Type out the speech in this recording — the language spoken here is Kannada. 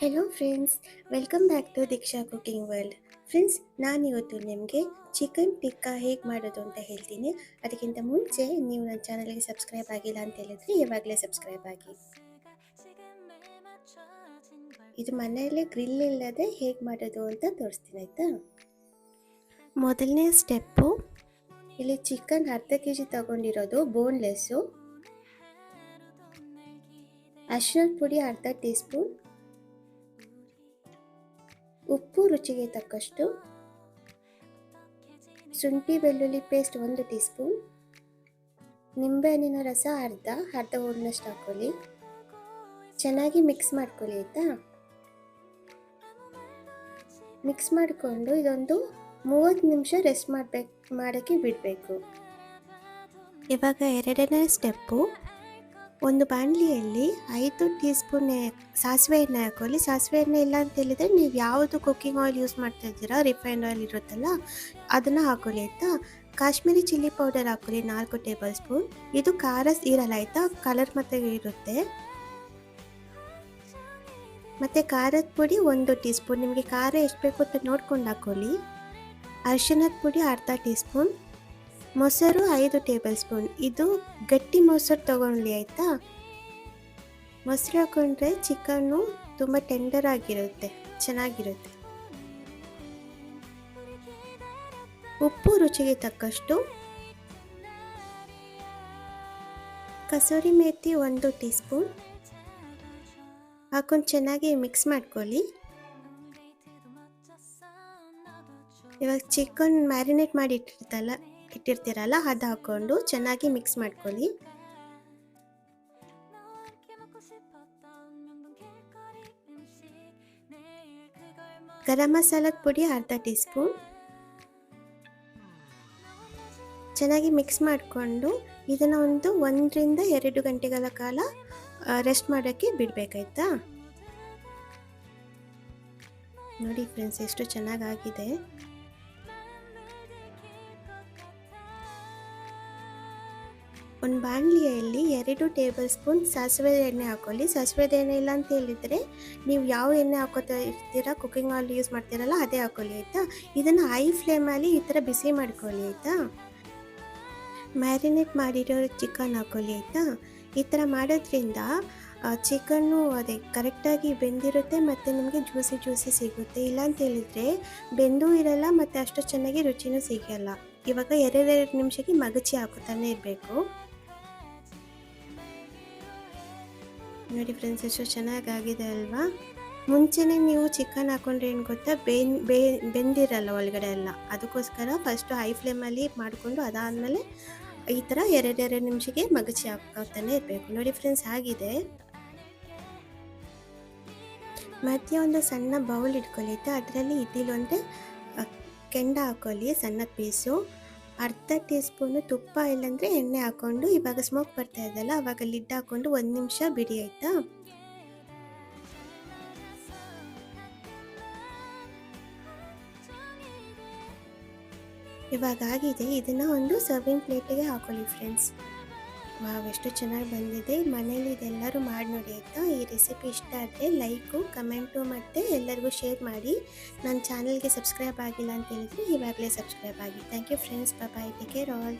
Hello friends welcome back to Deeksha cooking world friends ನಾನಿವತ್ತು ನಿಮಗೆ ಚಿಕನ್ ಟಿಕ್ಕಾ ಹೇಗೆ ಮಾಡೋದು ಅಂತ ಹೇಳ್ತೀನಿ. ಅದಕ್ಕಿಂತ ಮುಂಚೆ ನೀವು ನನ್ನ ಚಾನಲ್ಗೆ ಸಬ್ಸ್ಕ್ರೈಬ್ ಆಗಿಲ್ಲ ಅಂತ ಹೇಳಿದ್ರೆ ಯಾವಾಗಲೇ ಸಬ್ಸ್ಕ್ರೈಬ್ ಆಗಿ. ಇದು ಮನೆಯಲ್ಲೇ ಗ್ರಿಲ್ ಇಲ್ಲದೆ ಹೇಗೆ ಮಾಡೋದು ಅಂತ ತೋರಿಸ್ತೀನಿ, ಆಯಿತಾ? ಮೊದಲನೇ ಸ್ಟೆಪ್ಪು ಇಲ್ಲಿ ಚಿಕನ್ ಅರ್ಧ ಕೆ ಜಿ ತಗೊಂಡಿರೋದು ಬೋನ್ಲೆಸ್ಸು ಅರಿಶಿನದ ಪುಡಿ ಅರ್ಧ ಟೀ ಸ್ಪೂನ್ ಉಪ್ಪು ರುಚಿಗೆ ತಕ್ಕಷ್ಟು ಶುಂಠಿ ಬೆಳ್ಳುಳ್ಳಿ ಪೇಸ್ಟ್ ಒಂದು ಟೀ ಸ್ಪೂನ್ ನಿಂಬೆಹಣ್ಣಿನ ರಸ ಅರ್ಧ ಅರ್ಧ ಹೋಳಿನಷ್ಟು ಹಾಕ್ಕೊಳ್ಳಿ. ಚೆನ್ನಾಗಿ ಮಿಕ್ಸ್ ಮಾಡ್ಕೊಳ್ಳಿ, ಆಯಿತಾ? ಮಿಕ್ಸ್ ಮಾಡಿಕೊಂಡು ಇದೊಂದು ಮೂವತ್ತು ನಿಮಿಷ ರೆಸ್ಟ್ ಮಾಡಬೇಕು, ಮಾಡೋಕ್ಕೆ ಬಿಡಬೇಕು. ಇವಾಗ ಎರಡನೇ ಸ್ಟೆಪ್ಪು ಒಂದು ಬಾಣಲಿಯಲ್ಲಿ ಐದು ಟೀ ಸ್ಪೂನ್ ಸಾಸಿವೆ ಎಣ್ಣೆ ಹಾಕೊಳ್ಳಿ ಸಾಸಿವೆ ಎಣ್ಣೆ ಇಲ್ಲ ಅಂತ ಹೇಳಿದರೆ ನೀವು ಯಾವುದು ಕುಕ್ಕಿಂಗ್ ಆಯಿಲ್ ಯೂಸ್ ಮಾಡ್ತಾ ಇದ್ದೀರಾ? ರಿಫೈನ್ಡ್ ಆಯಿಲ್ ಇರುತ್ತಲ್ಲ, ಅದನ್ನು ಹಾಕೊಳ್ಳಿ ಆಯಿತಾ? ಕಾಶ್ಮೀರಿ ಚಿಲ್ಲಿ ಪೌಡರ್ ಹಾಕೊಳ್ಳಿ ನಾಲ್ಕು ಟೇಬಲ್ ಸ್ಪೂನ್ ಇದು ಖಾರ ಇರಲ್ಲ ಆಯಿತಾ? ಕಲರ್ ಮತ್ತೆ ಇರುತ್ತೆ. ಮತ್ತು ಖಾರದ ಪುಡಿ ಒಂದು ಟೀ ಸ್ಪೂನ್ ನಿಮಗೆ ಖಾರ ಎಷ್ಟು ಬೇಕು ಅಂತ ನೋಡ್ಕೊಂಡು ಹಾಕೊಳ್ಳಿ ಅರಿಶಿನದ ಪುಡಿ ಅರ್ಧ ಟೀ ಸ್ಪೂನ್ ಮೊಸರು ಐದು ಟೇಬಲ್ ಸ್ಪೂನ್. ಇದು ಗಟ್ಟಿ ಮೊಸರು ತಗೊಳ್ಳಿ ಆಯಿತಾ? ಮೊಸರು ಹಾಕೊಂಡ್ರೆ ಚಿಕನ್ನು ತುಂಬ ಟೆಂಡರ್ ಆಗಿರುತ್ತೆ, ಚೆನ್ನಾಗಿರುತ್ತೆ. ಉಪ್ಪು ರುಚಿಗೆ ತಕ್ಕಷ್ಟು ಕಸೂರಿ ಮೇಥಿ ಒಂದು ಟೀ ಸ್ಪೂನ್ ಹಾಕೊಂಡು ಚೆನ್ನಾಗಿ ಮಿಕ್ಸ್ ಮಾಡ್ಕೊಳ್ಳಿ. ಇವಾಗ ಚಿಕನ್ ಮ್ಯಾರಿನೇಟ್ ಮಾಡಿ ಇಟ್ಟಿರ್ತಲ್ಲ ಇಟ್ಟಿರ್ತೀರಲ್ಲ ಅದು ಹಾಕ್ಕೊಂಡು ಚೆನ್ನಾಗಿ ಮಿಕ್ಸ್ ಮಾಡ್ಕೊಳ್ಳಿ. ಗರಂ ಮಸಾಲದ ಪುಡಿ ಅರ್ಧ ಟೀ ಸ್ಪೂನ್ ಚೆನ್ನಾಗಿ ಮಿಕ್ಸ್ ಮಾಡಿಕೊಂಡು ಇದನ್ನು ಒಂದು ಒಂದರಿಂದ ಎರಡು ಗಂಟೆಗಳ ಕಾಲ ರೆಸ್ಟ್ ಮಾಡೋಕ್ಕೆ ಬಿಡಬೇಕಾಯ್ತಾ? ನೋಡಿ ಫ್ರೆಂಡ್ಸ್, ಎಷ್ಟು ಚೆನ್ನಾಗಾಗಿದೆ. ಒಂದು ಬಾಣಲಿಯಲ್ಲಿ ಎರಡು ಟೇಬಲ್ ಸ್ಪೂನ್ ಸಾಸಿವೆ ಎಣ್ಣೆ ಹಾಕೊಳ್ಳಿ ಸಾಸಿವೆ ಎಣ್ಣೆ ಇಲ್ಲ ಅಂತ ಹೇಳಿದರೆ ನೀವು ಯಾವ ಎಣ್ಣೆ ಹಾಕೋತಾ ಇರ್ತೀರಾ ಕುಕ್ಕಿಂಗ್ ಆಯಿಲ್ ಯೂಸ್ ಮಾಡ್ತೀರಲ್ಲ ಅದೇ ಹಾಕೊಳ್ಳಿ ಆಯಿತಾ? ಇದನ್ನು ಹೈ ಫ್ಲೇಮಲ್ಲಿ ಈ ಥರ ಬಿಸಿ ಮಾಡ್ಕೊಳ್ಳಿ ಆಯಿತಾ? ಮ್ಯಾರಿನೇಟ್ ಮಾಡಿರೋ ಚಿಕನ್ ಹಾಕೊಳ್ಳಿ ಆಯಿತಾ? ಈ ಥರ ಮಾಡೋದ್ರಿಂದ ಚಿಕನ್ನು ಅದೇ ಕರೆಕ್ಟಾಗಿ ಬೆಂದಿರುತ್ತೆ ಮತ್ತು ನಿಮಗೆ ಜ್ಯೂಸಿ ಜ್ಯೂಸಿ ಸಿಗುತ್ತೆ. ಇಲ್ಲ ಅಂತ ಹೇಳಿದರೆ ಬೆಂದೂ ಇರಲ್ಲ ಮತ್ತು ಅಷ್ಟು ಚೆನ್ನಾಗಿ ರುಚಿನೂ ಸಿಗಲ್ಲ. ಇವಾಗ ಎರಡೆರಡು ನಿಮಿಷಕ್ಕೆ ಮಗಚಿ ಹಾಕುತ್ತಾನೆ ಇರಬೇಕು. ನೋಡಿ ಫ್ರೆಂಡ್ಸ್ ಎಷ್ಟು ಚೆನ್ನಾಗಾಗಿದೆ ಅಲ್ವಾ? ಮುಂಚೆನೇ ನೀವು ಚಿಕನ್ ಹಾಕೊಂಡ್ರೆ ಏನು ಗೊತ್ತಾ? ಬೇನ್, ಬೇ, ಬೆಂದಿರಲ್ಲ ಒಳಗಡೆ ಎಲ್ಲ. ಅದಕ್ಕೋಸ್ಕರ ಫಸ್ಟು ಹೈ ಫ್ಲೇಮಲ್ಲಿ ಮಾಡಿಕೊಂಡು ಅದಾದಮೇಲೆ ಈ ಥರ ಎರಡೆರಡು ನಿಮಿಷಕ್ಕೆ ಮಗಚಿ ಹಾಕ್ತಾನೆ ಇರಬೇಕು. ನೋಡಿ ಫ್ರೆಂಡ್ಸ್ ಆಗಿದೆ. ಮತ್ತೆ ಒಂದು ಸಣ್ಣ ಬೌಲ್ ಇಟ್ಕೊಳ್ಳಿ ಅದರಲ್ಲಿ ಇದ್ದಿಲ್ಲ ಅಂದರೆ ಕೆಂಡ ಹಾಕೊಳ್ಳಿ ಸಣ್ಣ ಪೀಸು ಅರ್ಧ ಟೀ ಸ್ಪೂನು ತುಪ್ಪ ಇಲ್ಲಾಂದರೆ ಎಣ್ಣೆ ಹಾಕ್ಕೊಂಡು ಇವಾಗ ಸ್ಮೋಕ್ ಬರ್ತಾ ಇದೆಯಲ್ಲ, ಅವಾಗ ಲಿಡ್ ಹಾಕ್ಕೊಂಡು ಒಂದು ನಿಮಿಷ ಬಿಡಿ ಆಯಿತಾ? ಇವಾಗ ಆಗಿದೆ. ಇದನ್ನು ಒಂದು ಸರ್ವಿಂಗ್ ಪ್ಲೇಟಿಗೆ ಹಾಕೊಳ್ಳಿ ಫ್ರೆಂಡ್ಸ್ ವಾವ್, ಎಷ್ಟು ಚೆನ್ನಾಗಿ ಬಂದಿದೆ. ಮನೇಲಿ ಇದೆಲ್ಲರೂ ಮಾಡಿ ನೋಡಿ ಆಯಿತಾ? ಈ ರೆಸಿಪಿ ಇಷ್ಟ ಆದರೆ ಲೈಕು ಕಮೆಂಟು ಮತ್ತು ಎಲ್ಲರಿಗೂ ಶೇರ್ ಮಾಡಿ. ನನ್ನ ಚಾನಲ್ಗೆ ಸಬ್ಸ್ಕ್ರೈಬ್ ಆಗಿಲ್ಲ ಅಂತ ಹೇಳಿದರೆ ಇವಾಗಲೇ ಸಬ್ಸ್ಕ್ರೈಬ್ ಆಗಿ. Thank you friends bye take care all